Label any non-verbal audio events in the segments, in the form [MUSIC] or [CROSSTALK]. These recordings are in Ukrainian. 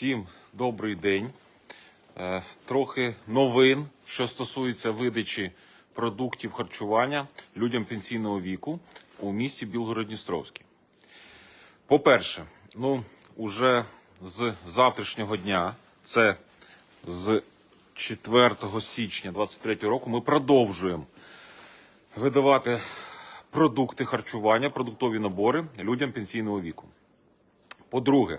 Всім добрий день. Е, Трохи новин, що стосується видачі продуктів харчування людям пенсійного віку у місті Білгород-Дністровський. По-перше, ну, уже з завтрашнього дня, це з 4 січня 2023 року, ми продовжуємо видавати продукти харчування, продуктові набори людям пенсійного віку. По-друге,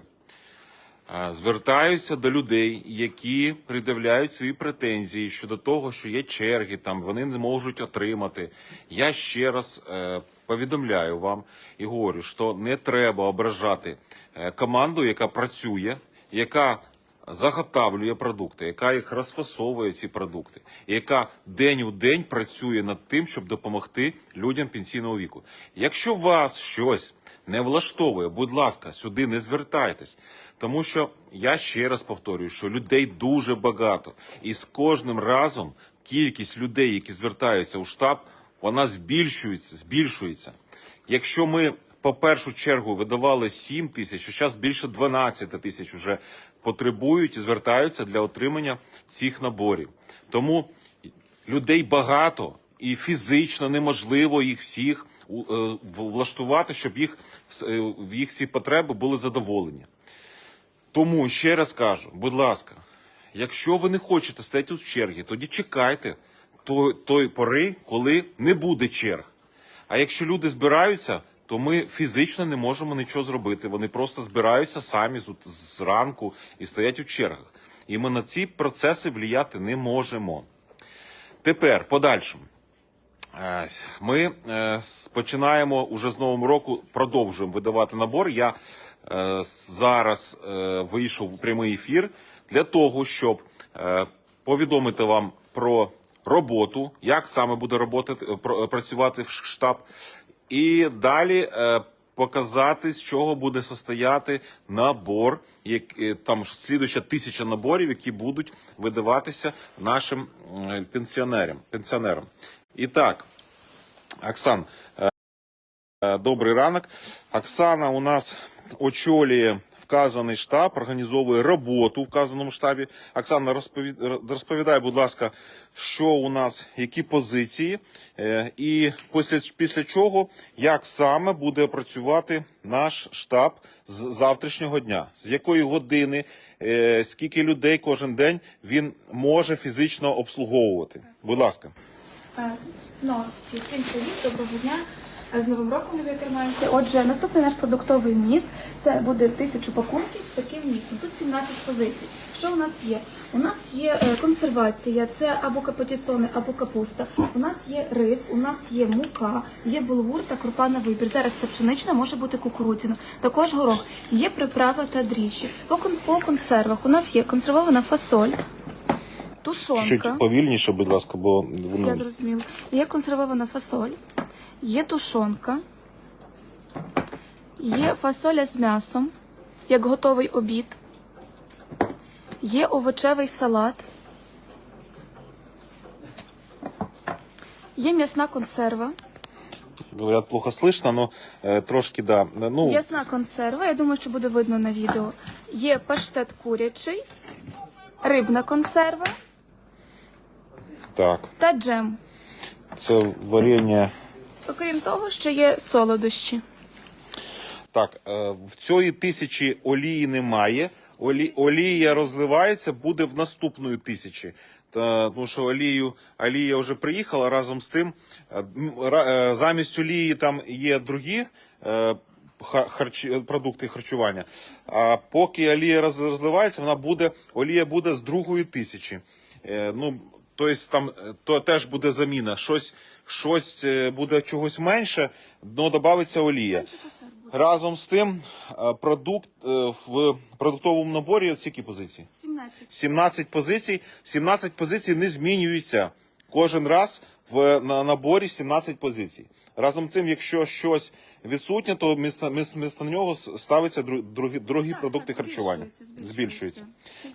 звертаюся до людей, які придивляють свої претензії щодо того, що є черги, там вони не можуть отримати. Я ще раз е, повідомляю вам і говорю, що не треба ображати е, команду, яка працює, яка заготавлює продукти, яка їх розфасовує ці продукти, яка день у день працює над тим, щоб допомогти людям пенсійного віку. Якщо вас щось не влаштовує, будь ласка, сюди не звертайтесь. Тому що я ще раз повторюю, що людей дуже багато, і з кожним разом кількість людей, які звертаються у штаб, вона збільшується, збільшується. Якщо ми по першу чергу видавали 7 тисяч, то зараз більше 12 тисяч вже потребують і звертаються для отримання цих наборів. Тому людей багато і фізично неможливо їх всіх е, влаштувати, щоб їх е, їх всі потреби були задоволені. Тому ще раз кажу, будь ласка, якщо ви не хочете стояти у черги, тоді чекайте той, той пори, коли не буде черг. А якщо люди збираються, то ми фізично не можемо нічого зробити. Вони просто збираються самі зранку і стоять у чергах. І ми на ці процеси влияти не можемо. Тепер подальшому. Ми е, починаємо уже з нового року, продовжуємо видавати набор. Я е, зараз е, вийшов у прямий ефір для того, щоб повідомити вам про роботу, як саме буде роботати, е, працювати штаб, і далі показати, з чого буде состояти набор, як, там слідуюча тисяча наборів, які будуть видаватися нашим е, пенсіонерам. Пенсіонерам. І так, Оксан, е, е, добрий ранок. Оксана у нас очолює вказаний штаб, організовує роботу в вказаному штабі. Оксана, розпові- розповідай, будь ласка, що у нас, які позиції, і після, після чого, як саме буде працювати наш штаб з завтрашнього дня, з якої години, скільки людей кожен день він може фізично обслуговувати. Будь ласка. Е, Знову всім привіт, доброго дня. Е, З Новим роком нові тримаємося. Отже, наступний наш продуктовий міст це буде тисячу пакунків з таким містом. Тут 17 позицій. Що у нас є? У нас є е, консервація, це або капотісони, або капуста. У нас є рис, у нас є мука, є булгур та крупа на вибір. Зараз це пшенична, може бути кукурудзяна, також горох. Є приправи та дріжджі. По консервах у нас є консервована фасоль, тушонка. Чуть повільніше, будь ласка, бо Я зрозуміла. Є консервована фасоль, є тушонка, є фасоля з м'ясом, як готовий обід, є овочевий салат, є м'ясна консерва. говорят, плохо слышно, но э, трошки да. Ну, М'ясна консерва, я думаю, що буде видно на відео. Є паштет курячий, рибна консерва так. та джем. Це варення. Окрім того, ще є солодощі. Так, е, в цієї тисячі олії немає. Олі, олія розливається, буде в наступної тисячі. Та, тому що олію, олія вже приїхала разом з тим. е, ра- е, Замість олії там є другі е, ха- харчі, продукти харчування. А поки олія роз- розливається, вона буде, олія буде з другої тисячі. Е, Ну, тобто там е, то теж буде заміна. Щось, щось е, буде чогось менше, але додається олія. Разом з тим, е, продукт в продуктовому наборі скільки позицій? 17. 17 позицій. 17 позицій не змінюються. Кожен раз в наборі 17 позицій. Разом з тим, якщо щось відсутнє, то вмісто нього ставиться дру- другі, другі продукти харчування. збільшується.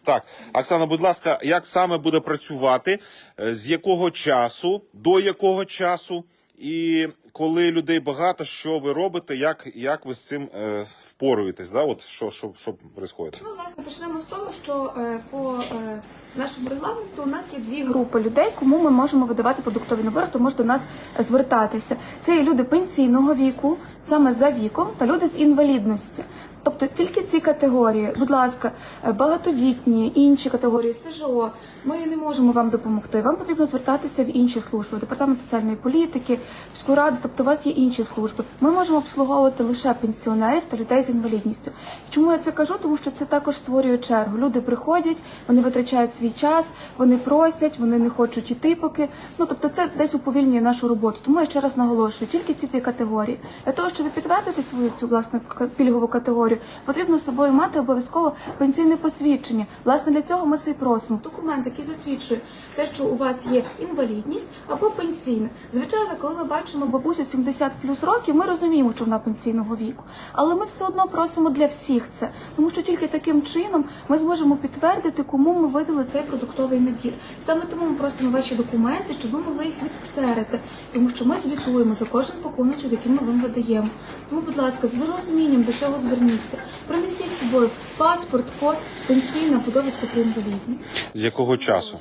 Так, Оксана, будь ласка, як саме буде працювати, е, з якого часу, до якого часу і коли людей багато, що ви робите, як, як ви з цим е, впоруєтесь? Да? От що, що, що відбувається? Ну, власне, почнемо з того, що е, по е, нашому регламенту у нас є дві групи людей, кому ми можемо видавати продуктові набори, хто може до нас звертатися. Це є люди пенсійного віку, саме за віком, та люди з інвалідності. Тобто тільки ці категорії, будь ласка, е, багатодітні, інші категорії СЖО, ми не можемо вам допомогти. Вам потрібно звертатися в інші служби, департамент соціальної політики, міську раду, тобто у вас є інші служби. Ми можемо обслуговувати лише пенсіонерів та людей з інвалідністю. Чому я це кажу? Тому що це також створює чергу. Люди приходять, вони витрачають свій час, вони просять, вони не хочуть іти поки. Ну тобто, це десь уповільнює нашу роботу. Тому я ще раз наголошую, тільки ці дві категорії. Для того, щоб підтвердити свою цю власне пільгову категорію, потрібно з собою мати обов'язково пенсійне посвідчення. Власне для цього ми це і просимо. Документ, який засвідчує те, що у вас є інвалідність або пенсійне. Звичайно, коли ми бачимо бабусю 70 плюс років, ми розуміємо, що вона пенсійного віку. Але ми все одно просимо для всіх це, тому що тільки таким чином ми зможемо підтвердити, кому ми видали цей продуктовий набір. Саме тому ми просимо ваші документи, щоб ви могли їх відксерити, тому що ми звітуємо за кожен пакуночок, який ми вам видаємо. Тому, будь ласка, з розумінням до цього зверніться. Принесіть з собою паспорт, код, пенсійна довідку про інвалідність. З якого часу?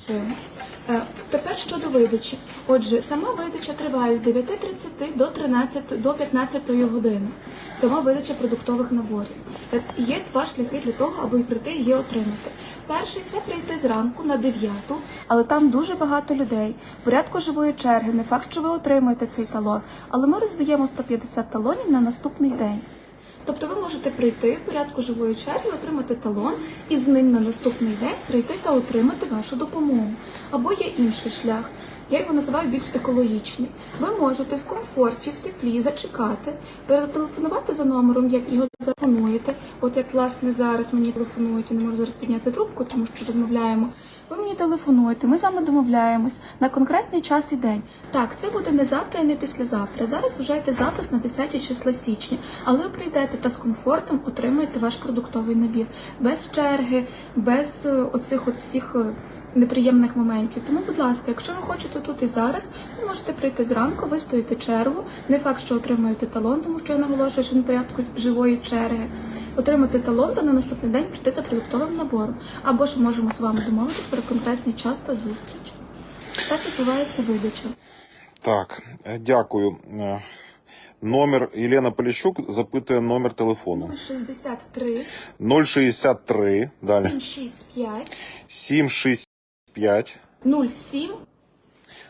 Е, Тепер щодо видачі. Отже, сама видача триває з 9.30 до 13, до 15 години. Сама видача продуктових наборів. Е, Є два шляхи для того, аби прийти і її отримати. Перший це прийти зранку на 9, але там дуже багато людей. Порядку живої черги, не факт, що ви отримаєте цей талон, але ми роздаємо 150 талонів на наступний день. Тобто ви можете прийти в порядку живої черги, отримати талон і з ним на наступний день прийти та отримати вашу допомогу. Або є інший шлях. Я його називаю більш екологічний. Ви можете в комфорті, в теплі зачекати, перезателефонувати за номером, як його запонуєте. От як власне зараз мені телефонують, я не можу зараз підняти трубку, тому що розмовляємо. Ви мені телефонуєте, ми з вами домовляємось на конкретний час і день. Так, це буде не завтра і не післязавтра. Зараз уже йде запис на 10 числа січня. Але ви прийдете та з комфортом отримаєте ваш продуктовий набір без черги, без е, оцих от всіх. Неприємних моментів. Тому, будь ласка, якщо ви хочете тут і зараз, ви можете прийти зранку, вистоїти чергу. Не факт, що отримаєте талон, тому що я наголошую, що в порядку живої черги. Отримати талон та на наступний день прийти за продуктовим набором. Або ж можемо з вами домовитись про конкретний час та зустріч. Так відбувається видача. Так, е, дякую. Е, Номер Єлена Поліщук запитує номер телефону. 63 063, далі. 765 765. 07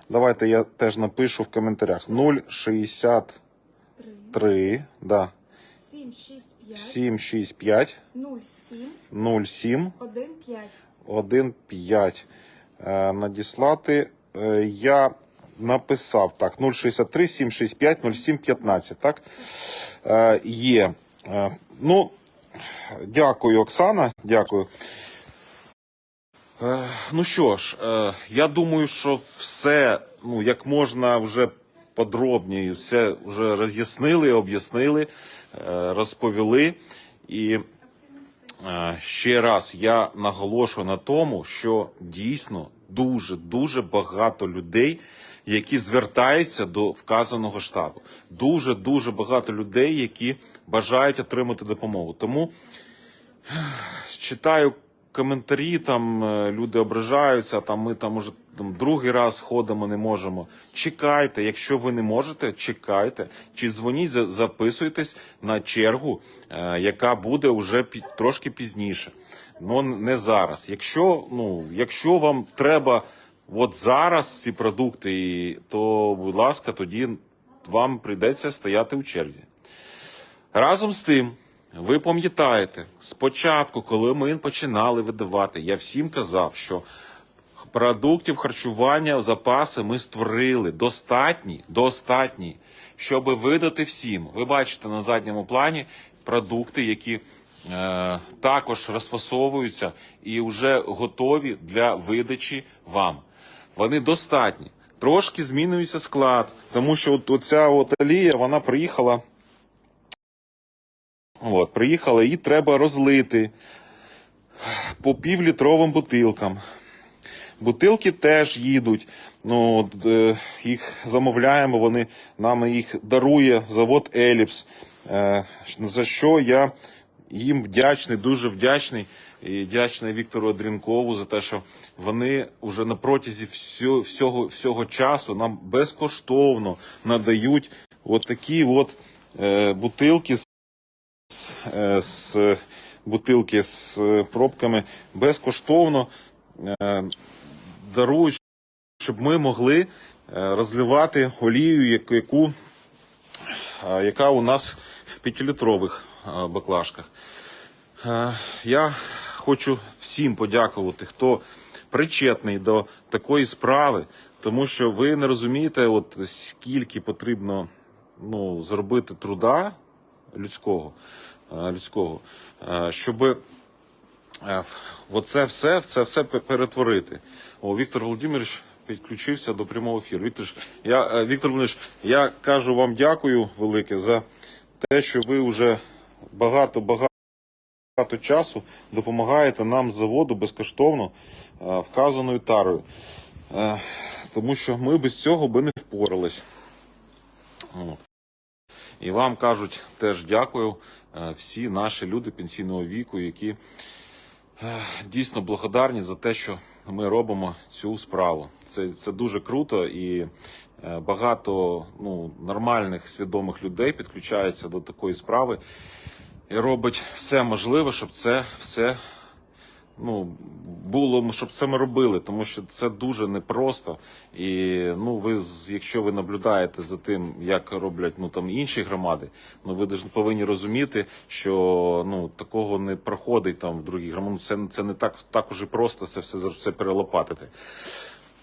Давайте я теж напишу в коментарях. 063, да. 765 765 07 07 15 15 е, надіслати. Е, я написав так: 063 765 07 15, так? Е, є. Е, ну, дякую, Оксана. Дякую. Е, ну що ж, е, я думаю, що все, ну, як можна вже подробніше, все вже роз'яснили, об'яснили, е, розповіли. І Ще раз я наголошую на тому, що дійсно дуже дуже багато людей, які звертаються до вказаного штабу. Дуже дуже багато людей, які бажають отримати допомогу. Тому читаю коментарі, там е, люди ображаються, там ми там уже там, другий раз ходимо, не можемо. Чекайте, якщо ви не можете, чекайте. Чи дзвоніть, за- записуйтесь на чергу, е, яка буде вже пі- трошки пізніше. Ну не зараз. Якщо, ну, якщо вам треба от зараз ці продукти, то, будь ласка, тоді вам прийдеться стояти у черзі. Разом з тим, ви пам'ятаєте, спочатку, коли ми починали видавати, я всім казав, що продуктів харчування запаси ми створили достатні, достатні, щоб видати всім. Ви бачите на задньому плані продукти, які е, також розфасовуються і вже готові для видачі вам. Вони достатні. Трошки змінюється склад, тому що от оця от олія, вона приїхала. От, приїхала, її треба розлити по півлітровим бутилкам. Бутилки теж їдуть. Ну, е, їх замовляємо, вони нам їх дарує завод Еліпс. Е, за що я їм вдячний, дуже вдячний. І вдячний Віктору Адрінкову за те, що вони вже на протязі всього, всього, всього часу нам безкоштовно надають от такі от е, бутилки з, з бутилки з е, пробками безкоштовно е, дарують, щоб ми могли е, розливати олію, яку- е, яка у нас в п'ятилітрових е, баклажках. Е, Я хочу всім подякувати, хто причетний до такої справи, тому що ви не розумієте, от скільки потрібно ну, зробити труда людського, е, людського е, щоб е, оце все, все, все перетворити. О, Віктор Володимирович підключився до прямого ефіру. Віктор, я, е, Віктор Володимирович, я кажу вам дякую велике за те, що ви вже багато, багато часу допомагаєте нам з заводу безкоштовно е, вказаною тарою. Е, Тому що ми без цього би не впорались. І вам кажуть теж дякую е, всі наші люди пенсійного віку, які е, дійсно благодарні за те, що ми робимо цю справу. Це, це дуже круто і е, багато ну, нормальних свідомих людей підключаються до такої справи і робить все можливе, щоб це все ну, було, щоб це ми робили, тому що це дуже непросто. І ну, ви, якщо ви наблюдаєте за тим, як роблять ну, там, інші громади, ну, ви повинні розуміти, що ну, такого не проходить там в других громадах. Ну, Це, це не так, так уже просто це все, все перелопатити.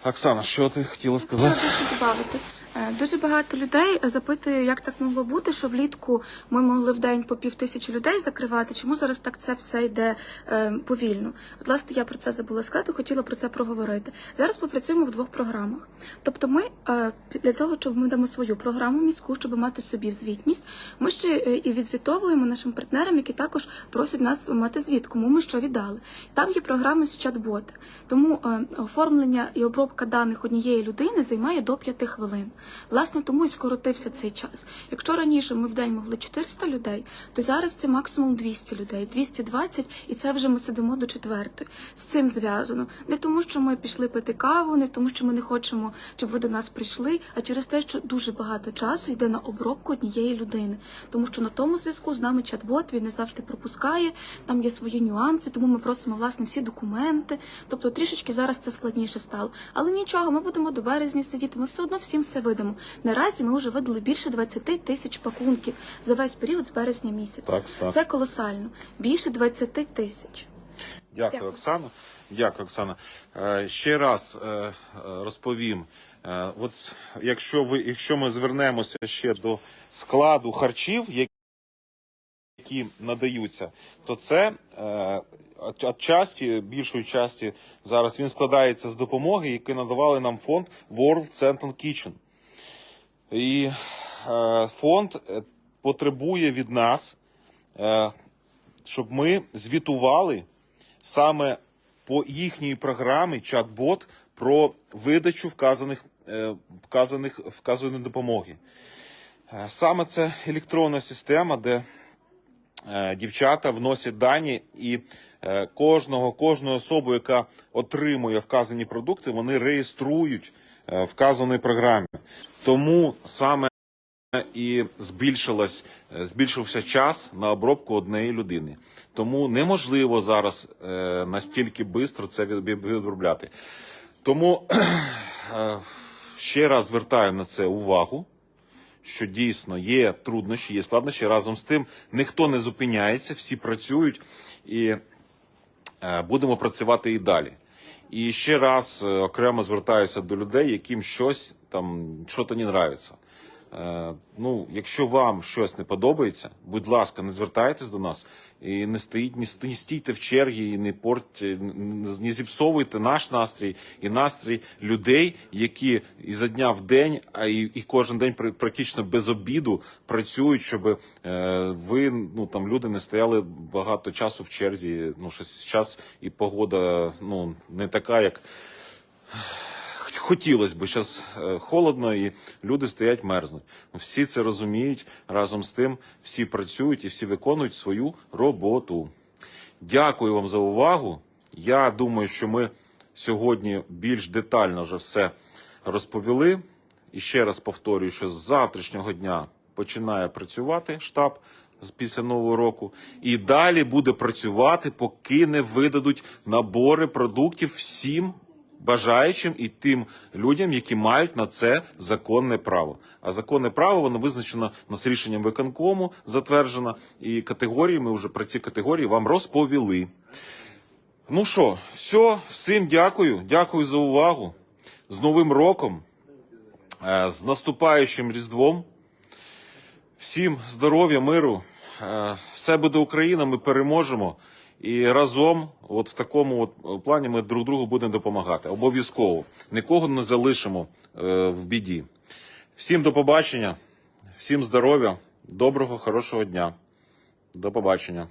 Оксана, що ти хотіла сказати? Хотіла дещо додати. Е, Дуже багато людей запитує, як так могло бути, що влітку ми могли в день по пів тисячі людей закривати. Чому зараз так це все йде е, повільно? От, власне, я про це забула сказати, хотіла про це проговорити. Зараз ми працюємо в двох програмах. Тобто, ми е, для того, щоб ми дамо свою програму міську, щоб мати собі звітність, ми ще і відзвітовуємо нашим партнерам, які також просять нас мати звіт, кому ми що віддали. Там є програми з чат-боти. Тому оформлення і обробка даних однієї людини займає до 5 хвилин. Власне, тому і скоротився цей час. Якщо раніше ми в день могли 400 людей, то зараз це максимум 200 людей, 220, і це вже ми сидимо до четвертої. З цим зв'язано не тому, що ми пішли пити каву, не тому, що ми не хочемо, щоб ви до нас прийшли, а через те, що дуже багато часу йде на обробку однієї людини. Тому що на тому зв'язку з нами чат-бот він не завжди пропускає. Там є свої нюанси, тому ми просимо власне всі документи. Тобто трішечки зараз це складніше стало. Але нічого, ми будемо до березня сидіти. Ми все одно всім все видамо. Наразі ми вже видали більше 20 тисяч пакунків за весь період з березня місяця. Так, так. Це колосально. Більше 20 тисяч. Дякую, Дякую. Оксана. Дякую, Оксана. Е, Ще раз е, е, розповім. Е, От якщо ви, якщо ми звернемося ще до складу харчів, які надаються, то це е, часті, більшої часті зараз він складається з допомоги, які надавали нам фонд World Central Kitchen. І е, фонд е, потребує від нас, е, щоб ми звітували саме по їхній програмі чат-бот про видачу вказаних, вказаних, вказаної допомоги. Саме це електронна система, де дівчата вносять дані, і кожного, кожну особу, яка отримує вказані продукти, вони реєструють е, в програмі. Тому саме і збільшилась, е, збільшився час на обробку однієї людини. Тому неможливо зараз е, настільки швидко це від- від- відробляти. Тому [CLEARS THROAT] е, ще раз звертаю на це увагу що дійсно є труднощі, є складнощі. Разом з тим ніхто не зупиняється, всі працюють і будемо працювати і далі. І ще раз е, окремо звертаюся до людей, яким щось там що то не нравиться. Е, Ну, якщо вам щось не подобається, будь ласка, не звертайтесь до нас і не стоїть, не стійте в чергі, і не портьте, не зіпсовуйте наш настрій і настрій людей, які ізо дня в день, а і, і кожен день практично без обіду працюють, щоб е, ви ну там люди не стояли багато часу в черзі. Ну що зараз і погода ну не така, як хотілося б, зараз холодно і люди стоять мерзнуть. Всі це розуміють. Разом з тим всі працюють і всі виконують свою роботу. Дякую вам за увагу. Я думаю, що ми сьогодні більш детально вже все розповіли. І ще раз повторюю, що з завтрашнього дня починає працювати штаб після нового року, і далі буде працювати, поки не видадуть набори продуктів всім бажаючим і тим людям, які мають на це законне право. А законне право воно визначено нас рішенням виконкому, затверджено, і категорії ми вже про ці категорії вам розповіли. Ну що, все, всім дякую, дякую за увагу. З Новим роком, е, з наступаючим Різдвом. Всім здоров'я, миру. Е, Все буде Україна, ми переможемо. І разом, от в такому от плані, ми друг другу будемо допомагати. Обов'язково. Нікого не залишимо е, в біді. Всім до побачення, всім здоров'я, доброго, хорошого дня. До побачення.